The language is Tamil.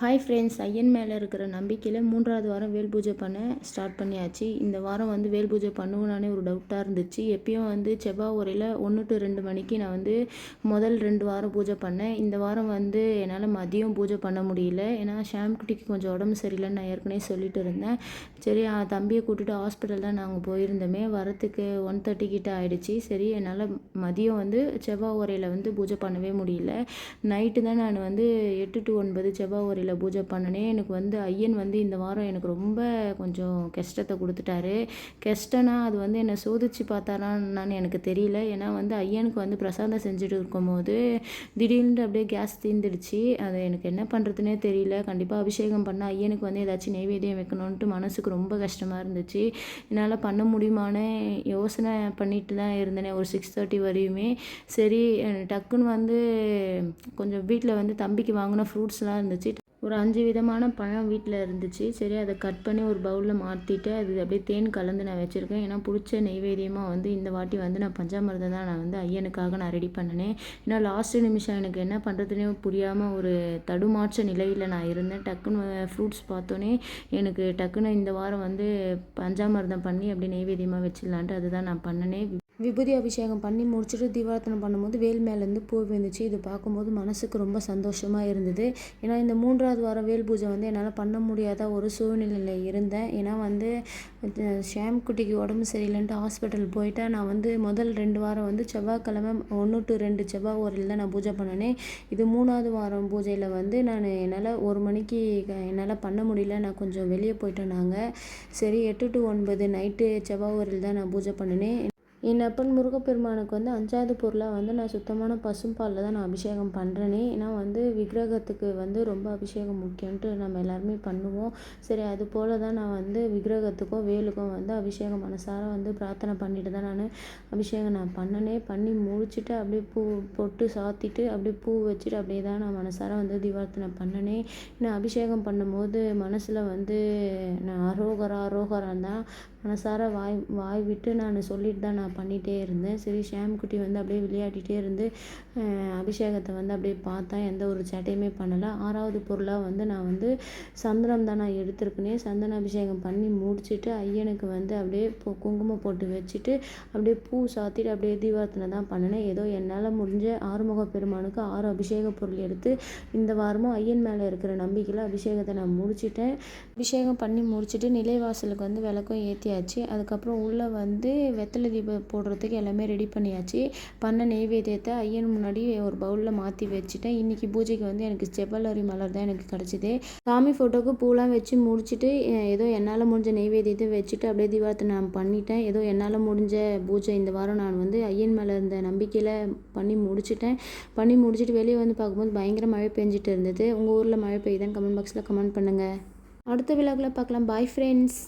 ஹாய் ஃப்ரெண்ட்ஸ் ஐயன் மேலே இருக்கிற நம்பிக்கையில் மூன்றாவது வாரம் வேல் பூஜை பண்ண ஸ்டார்ட் பண்ணியாச்சு. இந்த வாரம் வந்து வேல் பூஜை பண்ணுவேனானே ஒரு டவுட்டாக இருந்துச்சு. எப்பயும் வந்து செவ்வாய் உரையில் ஒன்று டு ரெண்டு மணிக்கு நான் வந்து முதல் ரெண்டு வாரம் பூஜை பண்ணேன். இந்த வாரம் வந்து என்னால் மதியம் பூஜை பண்ண முடியல. ஏன்னா ஷாம்குட்டிக்கு கொஞ்சம் உடம்பு சரியில்லைன்னு நான் ஏற்கனவே சொல்லிட்டு இருந்தேன். சரி தம்பியை கூட்டிட்டு ஹாஸ்பிட்டல் தான் நாங்கள் போயிருந்தோமே. வரத்துக்கு ஒன் தேர்ட்டி கிட்ட ஆயிடுச்சு. சரி என்னால் மதியம் வந்து செவ்வாய் உரையில் வந்து பூஜை பண்ணவே முடியல. நைட்டு தான் நான் வந்து எட்டு டு ஒன்பது செவ்வாய் உரையில் பூஜை பண்ணனே எனக்கு வந்து ஐயன் வந்து இந்த வாரம் எனக்கு ரொம்ப கொஞ்சம் கஷ்டத்தை கொடுத்துட்டாரு. கஷ்டம்னா அது வந்து என்னை சோதிச்சு பார்த்தாரான்னு எனக்கு தெரியல. ஏன்னா வந்து ஐயனுக்கு வந்து பிரசாதம் செஞ்சுட்டு இருக்கும்போது திடீர்னு அப்படியே கேஸ் தீர்ந்துடுச்சு அது எனக்கு என்ன பண்ணுறதுனே தெரியல. கண்டிப்பாக அபிஷேகம் பண்ண ஐயனுக்கு வந்து ஏதாச்சும் நெய்வேதியம் வைக்கணுன்ட்டு மனசுக்கு ரொம்ப கஷ்டமாக இருந்துச்சு. என்னால் பண்ண முடியுமான்னு யோசனை பண்ணிட்டு தான் இருந்தேனே ஒரு சிக்ஸ் தேர்ட்டி வரையுமே. சரி டக்குன்னு வந்து கொஞ்சம் வீட்டில் வந்து தம்பிக்கு வாங்கின ஃப்ரூட்ஸ்லாம் இருந்துச்சு. ஒரு அஞ்சு விதமான பழம் வீட்டில் இருந்துச்சு. சரி அதை கட் பண்ணி ஒரு பவுலில் மாற்றிட்டு அது அப்படியே தேன் கலந்து நான் வச்சுருக்கேன். ஏன்னா பிடிச்ச நெய்வேத்தியமாக வந்து இந்த வாட்டி வந்து நான் பஞ்சாமிரதம் தான் நான் வந்து ஐயனுக்காக நான் ரெடி பண்ணினேன். ஏன்னா லாஸ்ட்டு நிமிஷம் எனக்கு என்ன பண்ணுறதுனே புரியாமல் ஒரு தடுமாற்ற நிலையில் நான் இருந்தேன். டக்குன்னு ஃப்ரூட்ஸ் பார்த்தோன்னே எனக்கு டக்குன்னு இந்த வாரம் வந்து பஞ்சாமிரதம் பண்ணி அப்படியே நெய்வேத்தியமாக வச்சிடலான்ட்டு அதுதான் நான் பண்ணினேன் விபூதி அபிஷேகம் பண்ணி முடிச்சுட்டு தீபாரத்தனம் பண்ணும்போது வேல் மேலேருந்து பூ விழுந்துச்சு. இது பார்க்கும்போது மனசுக்கு ரொம்ப சந்தோஷமாக இருந்தது. ஏன்னா இந்த மூன்றாவது வாரம் வேல் பூஜை வந்து என்னால் பண்ண முடியாத ஒரு சூழ்நிலையில் இருந்தேன். ஏன்னா வந்து அஹ், ஷாம் குட்டிக்கு உடம்பு சரியில்லைன்ட்டு ஹாஸ்பிட்டல் போயிட்டேன் நான் வந்து முதல் ரெண்டு வாரம் வந்து செவ்வாய்க்கிழமை ஒன்று டு ரெண்டு செவ்வாய் ஓரில் தான் நான் பூஜை பண்ணினேன். இது மூணாவது வாரம் பூஜையில் வந்து நான் என்னால் ஒரு மணிக்கு க- என்னால் பண்ண முடியல. நான் கொஞ்சம் வெளியே போயிட்டேன் நாங்கள் சரி எட்டு டு ஒன்பது நைட்டு செவ்வாய் ஓரில் தான் நான் பூஜை பண்ணினேன். என் அப்பன் முருகப்பெருமானுக்கு வந்து அஞ்சாவது பொருளாக வந்து நான் சுத்தமான பசும்பாலில் தான் நான் அபிஷேகம் பண்ணுறேனே ஏன்னா வந்து விக்கிரகத்துக்கு வந்து ரொம்ப அபிஷேகம் முக்கியன்ட்டு நம்ம எல்லாருமே பண்ணுவோம். சரி அது போல் தான் நான் வந்து விக்கிரகத்துக்கும் வேலுக்கும் வந்து அபிஷேகம் மனசார வந்து பிரார்த்தனை பண்ணிட்டு தான் நான் அபிஷேகம் நான் பண்ணனே. பண்ணி முடிச்சுட்டு அப்படியே பூ பொட்டு சாத்திட்டு அப்படியே பூ வச்சுட்டு அப்படியே தான் நான் மனசார வந்து தீபார்த்தனை பண்ணனே. நான் அபிஷேகம் பண்ணும்போது மனசில் வந்து நான் அரோகரா அரோகரான் தான் மனசார வாய் வாய் விட்டு நான் சொல்லிட்டு தான் நான் பண்ணிகிட்டே இருந்தேன். சரி ஷாம்குட்டி வந்து அப்படியே விளையாடிட்டே இருந்து அபிஷேகத்தை வந்து அப்படியே பார்த்தேன் எந்த ஒரு சேட்டையுமே பண்ணலை. ஆறாவது பொருளாக வந்து நான் வந்து சந்தனம் தான் நான் எடுத்திருக்கேனே சந்தன அபிஷேகம் பண்ணி முடிச்சுட்டு ஐயனுக்கு வந்து அப்படியே குங்குமம் போட்டு வச்சுட்டு அப்படியே பூ சாத்திட்டு அப்படியே தீபார்த்தனை தான் பண்ணினேன். ஏதோ என்னால் முடிஞ்ச ஆறுமுக பெருமானுக்கு ஆறு அபிஷேக பொருள் எடுத்து இந்த வாரமும் ஐயன் மேலே இருக்கிற நம்பிக்கையில் அபிஷேகத்தை நான் முடிச்சிட்டேன். அபிஷேகம் பண்ணி முடிச்சுட்டு நிலைவாசலுக்கு வந்து விளக்கம் ஏற்றியாச்சு அதுக்கப்புறம் உள்ளே வந்து வெத்தலை தீபம் போடுறதுக்கு எல்லாமே ரெடி பண்ணியாச்சு. பண்ண நெய்வேத்தியத்தை ஐயன் முன்னாடி ஒரு பவுலில் மாற்றி வச்சுட்டேன். இன்றைக்கி பூஜைக்கு வந்து எனக்கு செவ்வல்லரி மலர் தான் எனக்கு கிடச்சிது. சாமி ஃபோட்டோக்கு பூலாம் வச்சு முடிச்சுட்டு ஏதோ என்னால் முடிஞ்ச நெய்வேத்தியத்தை வச்சுட்டு அப்படியே தீபாரத்தை நான் பண்ணிட்டேன். ஏதோ என்னால் முடிஞ்ச பூஜை இந்த வாரம் நான் வந்து ஐயன் மேலே இருந்த நம்பிக்கையில் பண்ணி முடிச்சிட்டேன். பண்ணி முடிச்சுட்டு வெளியே வந்து பார்க்கும்போது பயங்கர மழை பெஞ்சிட்டு இருந்தது. உங்கள் ஊரில் மழை பெய்யுதான் கமெண்ட் பாக்ஸில் கமெண்ட் பண்ணுங்கள் அடுத்த விழாவில் பார்க்கலாம். Bye friends